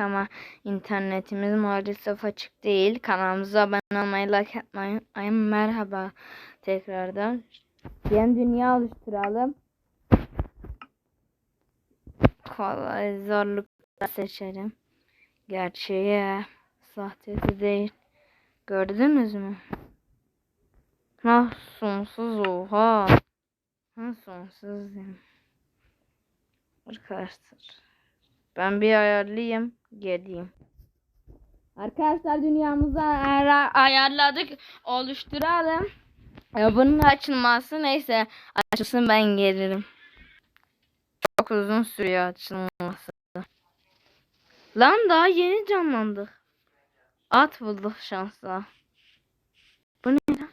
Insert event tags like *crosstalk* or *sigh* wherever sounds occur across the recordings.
ama internetimiz maalesef açık değil. Kanalımıza abone olmayı, like atmayı unutmayın. Merhaba tekrardan. Yeni dünya oluşturalım. Kolay zorluklar seçelim. Gerçeği sahtesi değil. Gördünüz mü? Ah sonsuz oha. Ha sonsuz yani. Arkadaşlar. Ben bir ayarlayayım. Geleyim. Arkadaşlar dünyamızı ayar- ayarladık. Oluşturalım. Ya bunun açılması neyse açılsın ben gelirim. Çok uzun sürüyor açılması. Lan daha yeni canlandık. At bulduk şansla. Bu ne lan?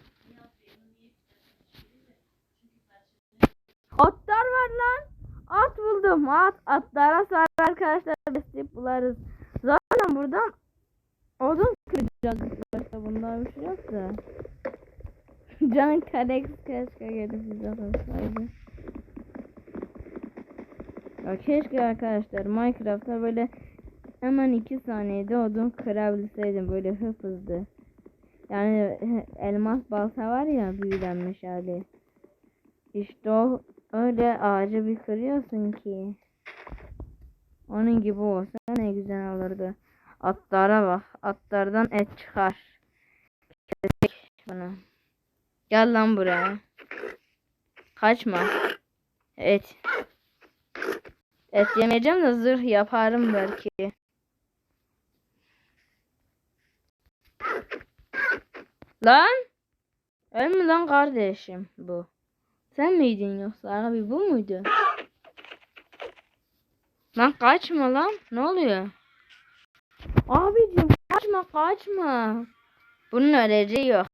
Atlar var lan. At buldum. At. Atlara sonra arkadaşlar besleyip bularız. Zaten buradan odun kıracağız. Başta bunda bir şey yok da. *laughs* Can Karex keşke gelip bize alsaydı. Ya keşke arkadaşlar Minecraft'ta böyle hemen 2 saniyede odun kırabilseydim böyle hıp hızlı. Yani *laughs* elmas balta var ya büyülenmiş hali. İşte o öyle ağacı bir kırıyorsun ki. Onun gibi olsa ne güzel olurdu. Atlara bak. Atlardan et çıkar. Kesek bunu. Gel lan buraya. Kaçma. Et. Et yemeyeceğim de zırh yaparım belki. Lan. Ölmü lan kardeşim bu. Sen miydin yoksa abi bu muydu? Lan kaçma lan. Ne oluyor? Abicim kaçma kaçma. Bunun öleceği yok.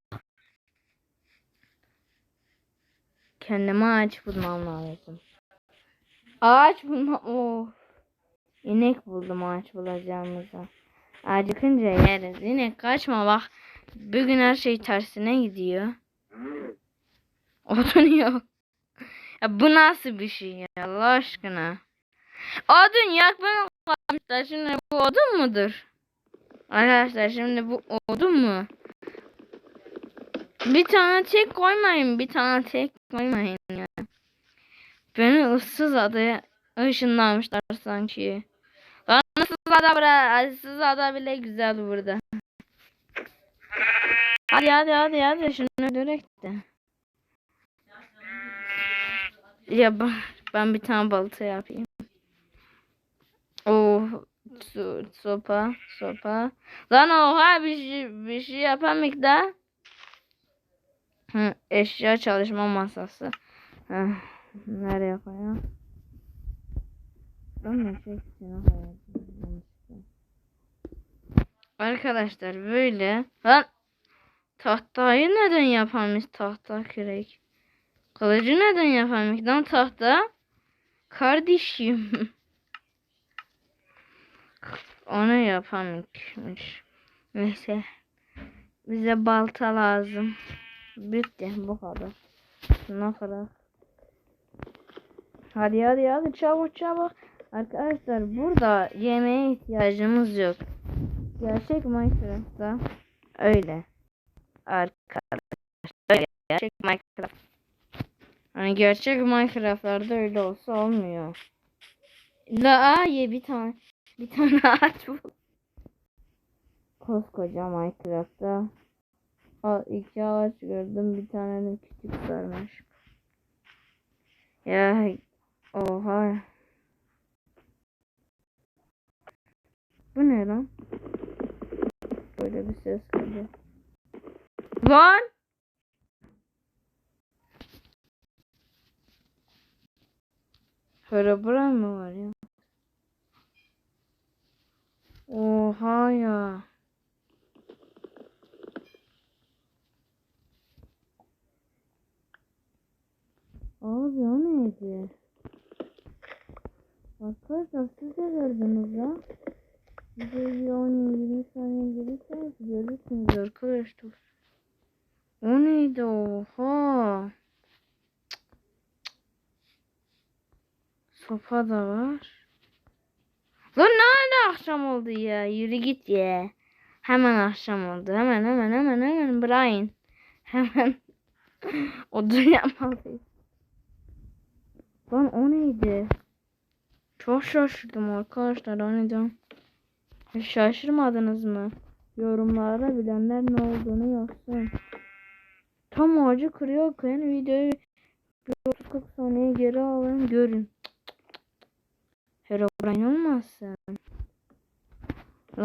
Kendime ağaç bulmam lazım. Ağaç bulma. Of. İnek buldum ağaç bulacağımıza. Acıkınca yeriz. İnek kaçma bak. Bugün her şey tersine gidiyor. Odun yok. Ya bu nasıl bir şey ya Allah aşkına. Odun yakmaya kalmışlar. Şimdi bu odun mudur? Arkadaşlar şimdi bu odun mu? Bir tane tek koymayın. Bir tane tek koymayın ya. Beni ıssız adaya ışınlanmışlar sanki. Lan ıssız ada bura. Issız ada bile güzel burada. Hadi hadi hadi hadi şunu öldürek de. Ya ben, bir tane balta yapayım. Oh su, sopa sopa. Lan oha bir şey, bir şey yapamak da. Eşya çalışma masası. Hı, nereye koyayım? Şey koyacağım. Arkadaşlar böyle. Lan tahtayı neden yapamış tahta kürek? Kılıcı neden lan tahta? Kardeşim. *laughs* Onu yapamış. Neyse. Bize balta lazım. Bitti bu kadar. Şuna kadar. Hadi hadi hadi çabuk çabuk. Arkadaşlar burada yemeğe ihtiyacımız yok. Gerçek Minecraft'ta öyle. Arkadaşlar. Gerçek Minecraft. Hani gerçek Minecraft'larda öyle olsa olmuyor. La ye bir tane bir tane *laughs* ağaç bul. Koskoca Minecraft'ta. Aa, iki ağaç gördüm. Bir tane de küçük sarmış. Ya oha. Bu ne lan? Böyle bir ses geliyor. Lan! Herobrine mı var ya? Oha ya. Abi o neydi? Arkadaşlar siz de gördünüz ya. Bir 10-20 saniye gelirseniz görürsünüz arkadaşlar. O neydi oha? Sopa da var. Lan nerede akşam oldu ya? Yürü git ya. Hemen akşam oldu. Hemen hemen hemen hemen Brian. Hemen *laughs* odun yapmalıyız. Lan o neydi? Çok şaşırdım arkadaşlar o neydi? Şaşırmadınız mı? Yorumlarda bilenler ne olduğunu yazsın. Tam ağacı kırıyorken videoyu bir 30-40 saniye geri alın görün. Herobrine olmasın.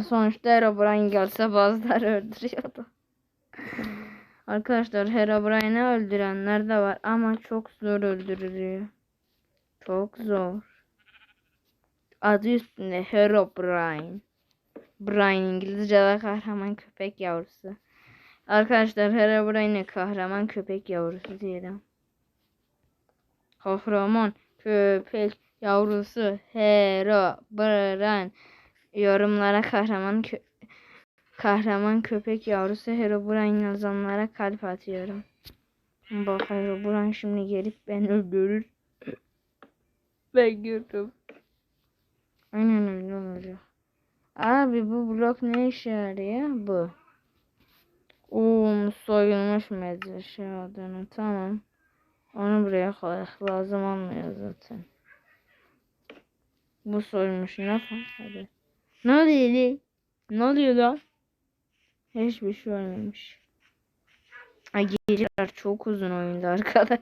Sonuçta Herobrine gelse bazıları öldürüyordu. *laughs* Arkadaşlar Herobrine'i öldürenler de var ama çok zor öldürülüyor. Çok zor. Adı üstünde Herobrine. Brian İngilizce'de kahraman köpek yavrusu. Arkadaşlar Herobrine'e kahraman köpek yavrusu diyelim. Kahraman köpek yavrusu Herobrine. Yorumlara kahraman kö kahraman köpek yavrusu Herobrine yazanlara kalp atıyorum. Bak Herobrine şimdi gelip beni öldürür. ben gördüm. Aynen öyle olacak. Abi bu blok ne işe yarıyor? Bu. Oo soyulmuş medrese adını. Tamam. Onu buraya koyak. Lazım olmuyor zaten. Bu soyulmuş ne hadi. Ne oluyor lan? Ne oluyor lan? Hiçbir şey olmamış. Ay geceler çok uzun oyunda arkadaş.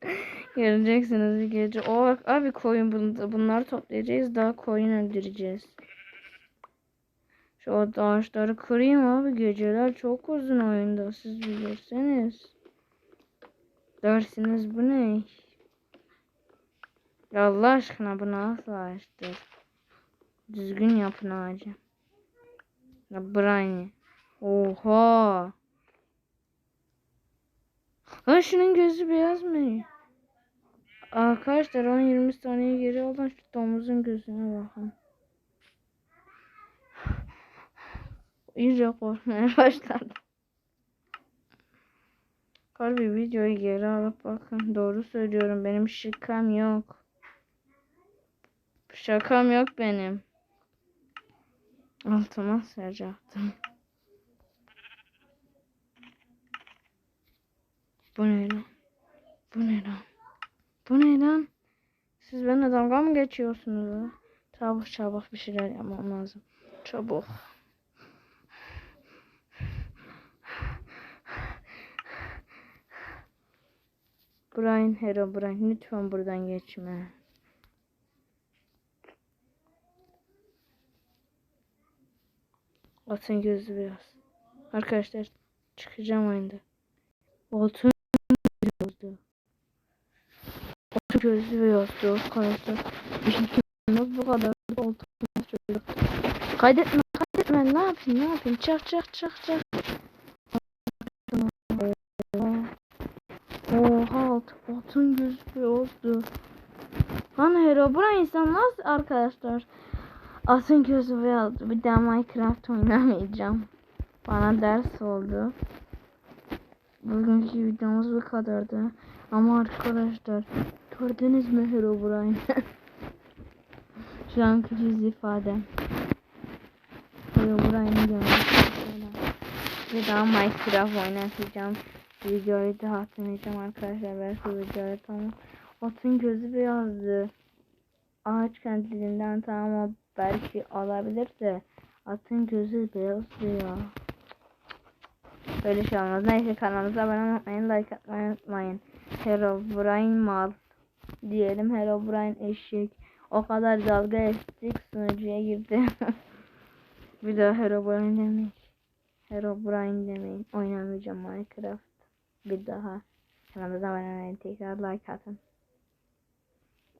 *laughs* Göreceksiniz gece. O bak abi koyun bun- bunları toplayacağız. Daha koyun öldüreceğiz. Şu ağaçları kırayım abi. Geceler çok uzun oyunda. Siz bilirsiniz. Dersiniz bu ne? Ya Allah aşkına bu nasıl ağaçtır? Düzgün yapın ağacı. Ya Brian. Oha. Lan şunun gözü beyaz mı? Arkadaşlar 10-20 saniye geri alın şu domuzun gözüne bakın. İyice korkmaya *laughs* başladım. Harbi videoyu geri alıp bakın. Doğru söylüyorum. Benim şakam yok. Şakam yok benim. Altıma sıracaktım. Bu ne lan? Bu ne lan? Bu ne lan? Siz benimle dalga mı geçiyorsunuz? Çabuk çabuk bir şeyler yapmam lazım. Çabuk. Brian Hero Brian lütfen buradan geçme. Atın gözü beyaz. Arkadaşlar çıkacağım oyunda. Altın beyazdı. Altın gözü beyazdı arkadaşlar. İmkanı bu kadar altın çocuk. Kaydetme kaydetme ne yapayım ne yapayım çık çık çık çık. Oha alt, altın gözü beyazdı. Lan Herobrine insan nasıl arkadaşlar? Altın gözü beyazdı. Bir daha Minecraft oynamayacağım. Bana ders oldu. Bugünkü videomuz bu kadardı. Ama arkadaşlar gördünüz mü Herobrine? *laughs* Şu anki yüz ifadem. Herobrine'i görmek Bir daha Minecraft oynatacağım. Videoyu da hatırlayacağım arkadaşlar. Belki videoyu tamam. Atın gözü beyazdı. Ağaç kendiliğinden tamam belki olabilir de atın gözü beyazdı ya. Böyle şey olmaz. Neyse kanalımıza abone olmayı, like atmayı unutmayın. Herobrine mal diyelim. Herobrine eşek. O kadar dalga ettik sunucuya girdi. *laughs* Bir daha Herobrine demeyin. Herobrine demeyin. Oynamayacağım Minecraft. Bir daha. Kanalımıza abone olmayı, tekrar like atın.